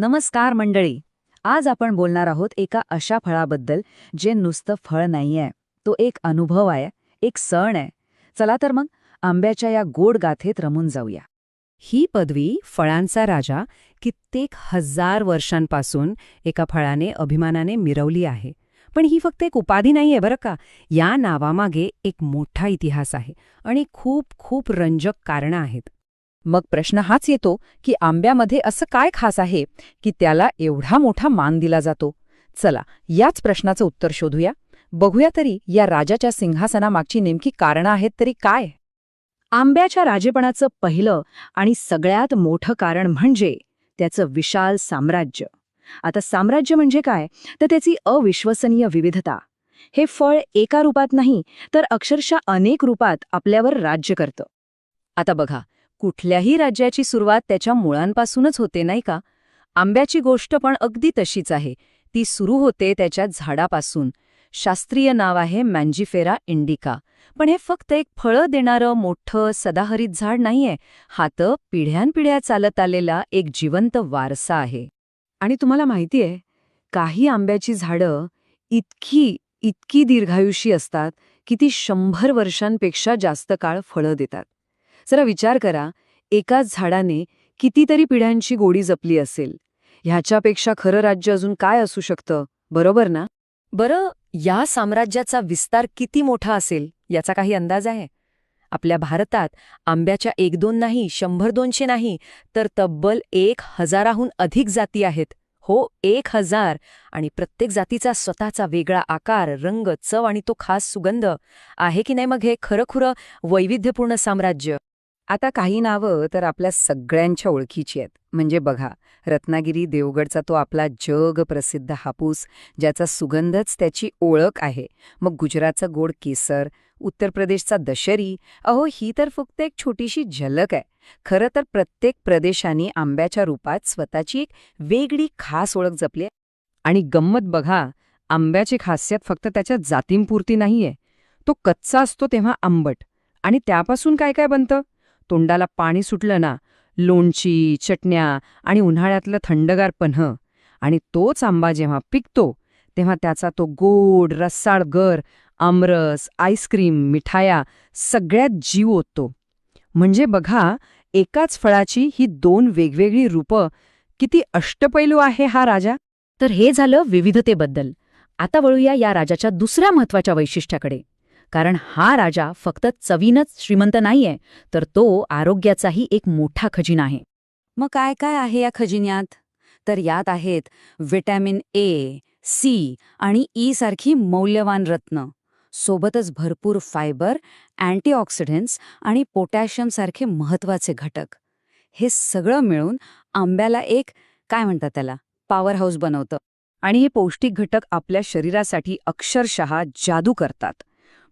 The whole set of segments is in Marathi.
नमस्कार मंडळी. आज आपण बोलणार आहोत एका अशा फळाबद्दल जे नुसतं फळ नाहीये. तो एक अनुभव आहे एक सण आहे. चला तर मग आंब्याच्या या गोड गाथेत रमून जाऊया. ही पदवी फळांचा राजा कित्येक हजार वर्षांपासून एका फळाने अभिमानाने मिरवली आहे. पण ही फक्त एक उपाधी नाहीये बरं का? या नावामागे एक मोठा इतिहास आहे आणि खूप खूप रंजक कारणं आहेत. मग प्रश्न हाच येतो की आंब्यामध्ये असं काय खास आहे की त्याला एवढा मोठा मान दिला जातो? चला याच प्रश्नाचं उत्तर शोधूया. बघूया तरी या राजाच्या सिंहासनामागची नेमकी कारणं आहेत तरी काय? आंब्याच्या राजेपणाचं पहिलं आणि सगळ्यात मोठं कारण म्हणजे त्याचं विशाल साम्राज्य. आता साम्राज्य म्हणजे काय? तर त्याची अविश्वसनीय विविधता. हे फळ एका रूपात नाही तर अक्षरशः अनेक रूपात आपल्यावर राज्य करतं. आता बघा कुठल्याही राज्याची सुरुवात त्याच्या मुळांपासूनच होते नाही का? आंब्याची गोष्ट पण अगदी तशीच आहे. ती सुरू होते त्याच्या झाडापासून. शास्त्रीय नाव आहे मॅन्जिफेरा इंडिका. पण हे फक्त एक फळं देणारं मोठं सदाहरित झाड नाहीये. हा तर पिढ्यानपिढ्या चालत आलेला एक जिवंत वारसा आहे. आणि तुम्हाला माहितीये काही आंब्याची झाडं इतकी इतकी दीर्घायुषी असतात की ती शंभर वर्षांपेक्षा जास्त काळ फळं देतात. जरा विचार करा एकाच झाडाने कितीतरी पिढ्यांची गोडी जपली असेल. ह्याच्यापेक्षा खरं राज्य अजून काय असू शकतं? बरोबर ना? बरं या साम्राज्याचा विस्तार किती मोठा असेल याचा काही अंदाज आहे? आपल्या भारतात आंब्याच्या एक दोन नाही शंभर दोनशे नाही तर तब्बल एक हजाराहून अधिक जाती आहेत. हो एक हजार. आणि प्रत्येक जातीचा स्वतःचा वेगळा आकार रंग चव आणि तो खास सुगंध आहे की नाही मग हे खरंखुरं वैविध्यपूर्ण साम्राज्य? आता काही नावं तर आपल्या सगळ्यांच्या ओळखीची आहेत. म्हणजे बघा रत्नागिरी देवगडचा तो आपला जग प्रसिद्ध हापूस ज्याचा सुगंधच त्याची ओळख आहे. मग गुजरातचा गोड केसर उत्तर प्रदेशचा दशरी अहो ही तर फक्त एक छोटीशी झलक आहे. खरं तर प्रत्येक प्रदेशाने आंब्याच्या रूपात स्वतःची एक वेगळी खास ओळख जपली आहे. आणि गंमत बघा आंब्याची खासियत फक्त त्याच्या जातींपुरती नाहीये. तो कच्चा असतो तेव्हा आंबट. आणि त्यापासून काय काय बनतं? तोंडाला पाणी सुटलं ना लोणची चटण्या आणि उन्हाळ्यातलं थंडगार पन्ह. आणि तोच आंबा जेव्हा पिकतो तेव्हा त्याचा तो गोड रस्साळ गर आमरस आईस्क्रीम मिठाया सगळ्यात जीव ओततो. म्हणजे बघा एकाच फळाची ही दोन वेगवेगळी रूपं किती अष्टपैलू आहे हा राजा. तर हे झालं विविधतेबद्दल. आता वळूया या राजाच्या दुसऱ्या महत्त्वाच्या वैशिष्ट्याकडे. कारण हा राजा फक्त चवीनच श्रीमंत नाहीये तर तो आरोग्याचाही एक मोठा खजिना आहे. मग काय काय आहे या खजिन्यात? तर यात आहेत व्हिटॅमिन ए सी आणि ई सारखी मौल्यवान रत्न. सोबतच भरपूर फायबर अँटीऑक्सिडंट्स आणि पोटॅशियम सारखे महत्त्वाचे घटक. हे सगळं मिळून आंब्याला एक काय म्हणतात त्याला पॉवर हाऊस बनवतं. आणि हे पौष्टिक घटक आपल्या शरीरासाठी अक्षरशः जादू करतात.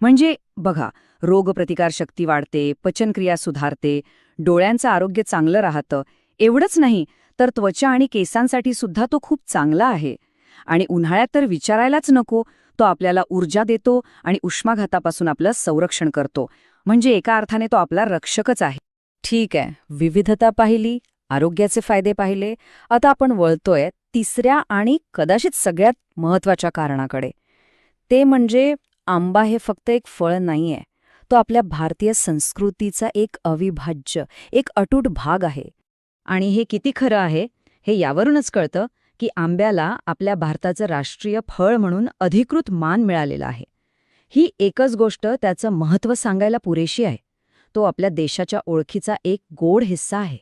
म्हणजे बघा रोगप्रतिकारशक्ती वाढते पचनक्रिया सुधारते डोळ्यांचं आरोग्य चांगलं राहतं एवढंच नाही तर त्वचा आणि केसांसाठी सुद्धा तो खूप चांगला आहे. आणि उन्हाळ्यात तर विचारायलाच नको तो आपल्याला ऊर्जा देतो आणि उष्माघातापासून आपलं संरक्षण करतो. म्हणजे एका अर्थाने तो आपला रक्षकच आहे. ठीक आहे विविधता पाहिली आरोग्याचे फायदे पाहिले आता आपण वळतोय तिसऱ्या आणि कदाचित सगळ्यात महत्त्वाच्या कारणाकडे. ते म्हणजे आंबा हे फक्त एक फळ नाहीये. तो आपल्या भारतीय संस्कृतीचा एक अविभाज्य एक अटूट भाग आहे. आणि हे किती खरं आहे हे यावरूनच कळतं की आंब्याला आपल्या भारताचं राष्ट्रीय फळ म्हणून अधिकृत मान मिळालेला आहे. ही एकच गोष्ट त्याचं महत्त्व सांगायला पुरेशी आहे. तो आपल्या देशाच्या ओळखीचा एक गोड हिस्सा आहे.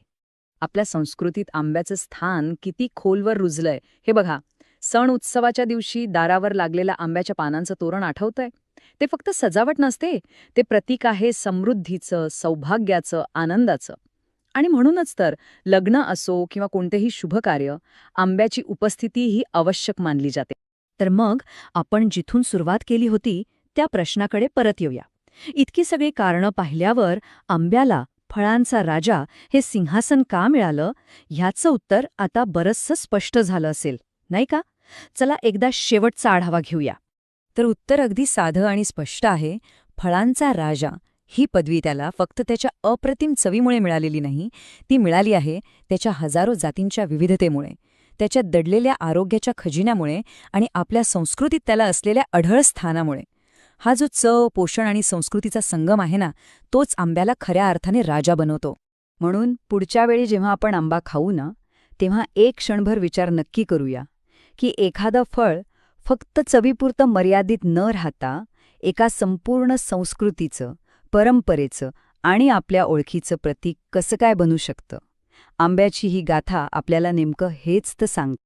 आपल्या संस्कृतीत आंब्याचं स्थान किती खोलवर रुजलंय. हे बघा सण उत्सवाच्या दिवशी दारावर लागलेल्या आंब्याच्या पानांचं तोरण आठवतंय? ते फक्त सजावट नसते ते प्रतीक आहे समृद्धीचं सौभाग्याचं आनंदाचं. आणि म्हणूनच तर लग्न असो किंवा कोणतेही शुभकार्य आंब्याची उपस्थिती ही आवश्यक मानली जाते. तर मग आपण जिथून सुरुवात केली होती त्या प्रश्नाकडे परत येऊया. इतकी सगळी कारणं पाहिल्यावर आंब्याला फळांचा राजा हे सिंहासन का मिळालं? ह्याचं उत्तर आता बरंचसं स्पष्ट झालं असेल नाही का? चला एकदा शेवटचा आढावा घेऊया. तर उत्तर अगदी साधं आणि स्पष्ट आहे फळांचा राजा. ही पदवी त्याला फक्त त्याच्या अप्रतिम चवीमुळे मिळालेली नाही ती मिळाली आहे त्याच्या हजारो जातींच्या विविधतेमुळे त्याच्या दडलेल्या आरोग्याच्या खजिन्यामुळे आणि आपल्या संस्कृतीत त्याला असलेल्या अढळ स्थानामुळे. हा जो चव पोषण आणि संस्कृतीचा संगम आहे ना तोच आंब्याला खऱ्या अर्थाने राजा बनवतो. म्हणून पुढच्या वेळी जेव्हा आपण आंबा खाऊ ना तेव्हा एक क्षणभर विचार नक्की करूया की एखादं फळ फक्त चवीपुरतं मर्यादित न राहता एका संपूर्ण संस्कृतीचं परंपरेचं आणि आपल्या ओळखीचं प्रतीक कसं काय बनू शकतं? आंब्याची ही गाथा आपल्याला नेमकं हेच तर सांगते.